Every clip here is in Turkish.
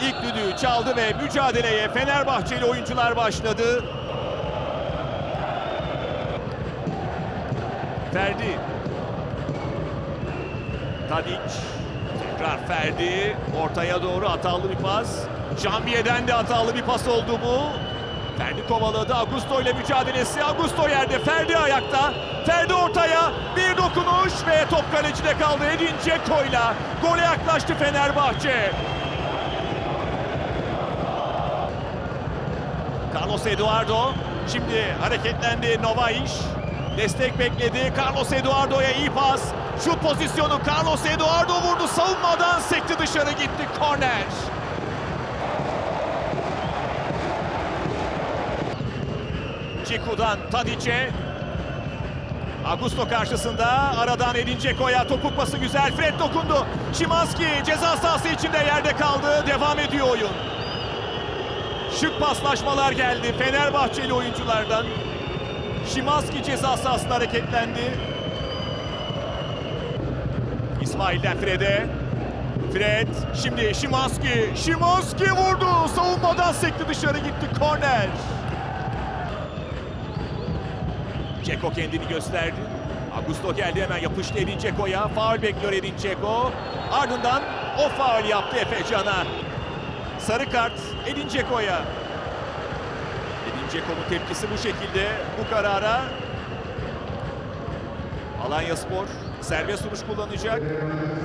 ilk düdüğü çaldı ve mücadeleye Fenerbahçeli oyuncular başladı. Ferdi. Tadic. Tekrar Ferdi. Ortaya doğru hatalı bir pas. Jambiye'den de hatalı bir pas oldu bu. Ferdi kovaladı. Augusto ile mücadelesi. Augusto yerde. Ferdi ayakta. Ferdi ortaya. Bir dokunuş ve top kalecide kaldı. Edin Dzeko'yla. Gole yaklaştı Fenerbahçe. Carlos Eduardo şimdi hareketlendi Novaiş. Destek bekledi. Carlos Eduardo'ya iyi pas. Şut pozisyonu Carlos Eduardo vurdu. Savunmadan sekti dışarı gitti. Korner. Ciku'dan Tadic'e. Augusto karşısında aradan Edin Dzeko'ya topuk pası güzel. Fred dokundu. Şimanski ceza sahası içinde yerde kaldı. Devam ediyor oyun. Şık paslaşmalar geldi Fenerbahçeli oyunculardan. Şimanski ceza sahasında hareketlendi. İsmail'den Fred'e. Fred şimdi Şimanski. Şimanski vurdu. Savunmadan sekti dışarı gitti. Korner. Ceko kendini gösterdi. Augusto geldi hemen yapıştı Edin Dzeko'ya. Faul bekliyor Edin Dzeko. Ardından o faul yaptı Efe Can'a. Sarı kart Edin Dzeko'ya. Edin Dzeko'nun tepkisi bu şekilde. Bu karara Alanya Spor serbest vuruş kullanacak.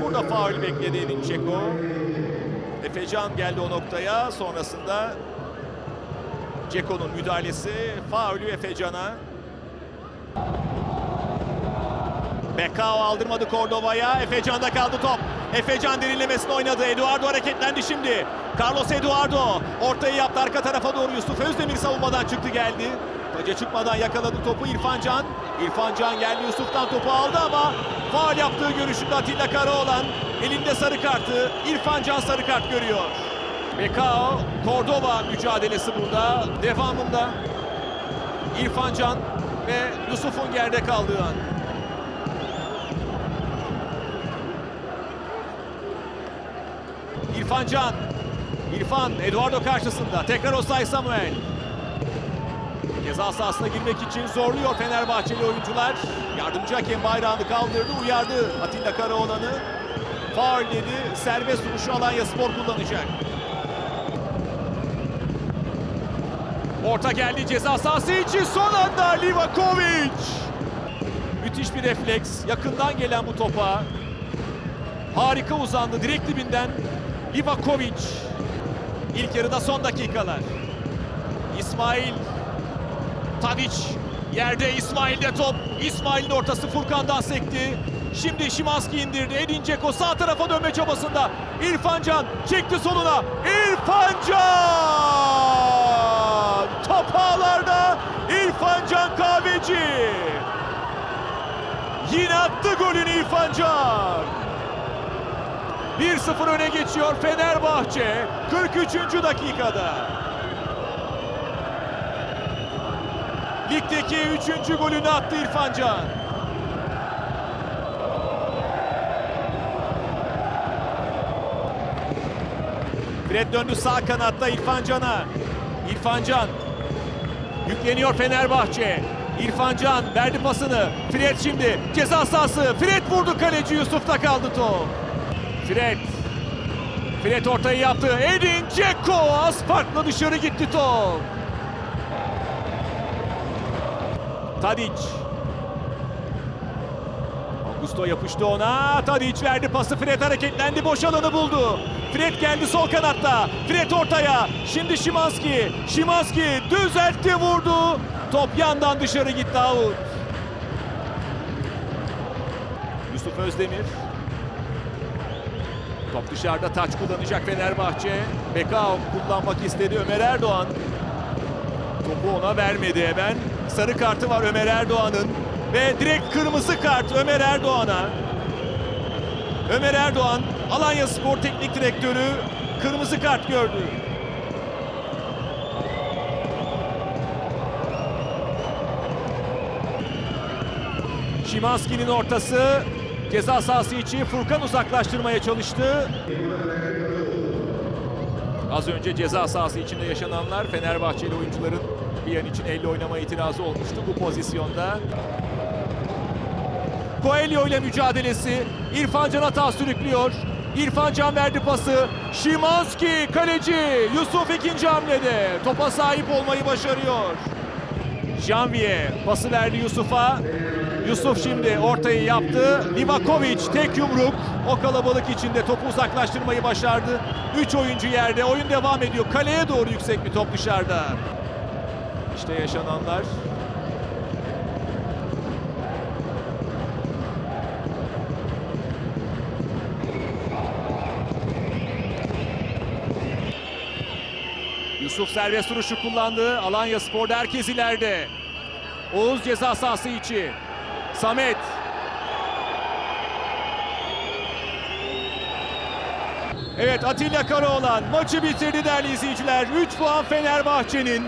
Burada faul bekledi Edin Dzeko. Efecan geldi o noktaya. Sonrasında Dzeko'nun müdahalesi faulü Efecan'a. Bekao aldırmadı Cordova'ya. Efecan'da kaldı top. Efecan derinlemesine oynadı. Eduardo hareketlendi şimdi. Carlos Eduardo ortayı yaptı arka tarafa doğru. Yusuf Özdemir savunmadan çıktı geldi. Taca çıkmadan yakaladı topu İrfan Can. İrfan Can geldi Yusuf'tan topu aldı ama faal yaptığı görüşünde Atilla Karaoğlan. Elinde sarı kartı. İrfan Can sarı kart görüyor. Bekao, Cordova mücadelesi burada. Devamında İrfan Can ve Yusuf'un yerde kaldığı an. İrfan Can. İrfan Eduardo karşısında. Tekrar Osay Samuel. Ceza sahasına girmek için zorluyor Fenerbahçeli oyuncular. Yardımcı hakem bayrağını kaldırdı, uyardı Atilla Karaoğlan'ı. Faul dedi. Serbest vuruşu Alanya Spor kullanacak. Orta geldi ceza sahası için son anda Livakovic. Müthiş bir refleks. Yakından gelen bu topa. Harika uzandı direkt dibinden Livakovic. İlk yarıda son dakikalar. İsmail Tadic yerde İsmail'de top. İsmail'in ortası Furkan'dan sekti. Şimdi Şimanski indirdi. Edin Dzeko sağ tarafa dönme çabasında. İrfan Can çekti soluna. İrfan Can! Top ağlarda İrfan Kahveci. Yine attı golünü İrfan Can. 1-0 öne geçiyor Fenerbahçe 43. dakikada. Ligdeki 3. golünü attı İrfan Can. Fred döndü sağ kanatta İrfan Can'a. İrfan Can yükleniyor Fenerbahçe. İrfan Can verdi pasını. Fred şimdi ceza sahası. Fred vurdu kaleci Yusuf'ta kaldı top. Fred. Fred ortayı yaptı. Edin Dzeko az farkla dışarı gitti top. Tadic. Augusto yapıştı ona. Tadic verdi pası. Fred hareketlendi. Boş alanı buldu. Fred geldi sol kanatta. Fred ortaya. Şimdi Şimanski. Şimanski düzeltti vurdu. Top yandan dışarı gitti out. Yusuf Özdemir. Top dışarıda taç kullanacak Fenerbahçe. Bekao kullanmak istedi Ömer Erdoğan. Topu ona vermedi hemen. Sarı kartı var Ömer Erdoğan'ın. Ve direkt kırmızı kart Ömer Erdoğan'a. Ömer Erdoğan Alanya Spor Teknik Direktörü kırmızı kart gördü. Şimanski'nin ortası ceza sahası içi Furkan uzaklaştırmaya çalıştı. Az önce ceza sahası içinde yaşananlar Fenerbahçeli oyuncuların bir an için elle oynama itirazı olmuştu bu pozisyonda. Coelho ile mücadelesi İrfan Can hata sürüklüyor. İrfan Can verdi pası. Şimanski kaleci Yusuf ikinci hamlede topa sahip olmayı başarıyor. Janvier pası verdi Yusuf'a. Yusuf şimdi ortayı yaptı. Livakovic tek yumruk. O kalabalık içinde topu uzaklaştırmayı başardı. 3 oyuncu yerde. Oyun devam ediyor. Kaleye doğru yüksek bir top dışarıda. İşte yaşananlar. Yusuf serbest vuruşu kullandı. Alanya Spor'da herkes ileride. Oğuz ceza sahası içi. Samet. Evet Atilla Karaoğlan maçı bitirdi değerli izleyiciler. 3 puan Fenerbahçe'nin.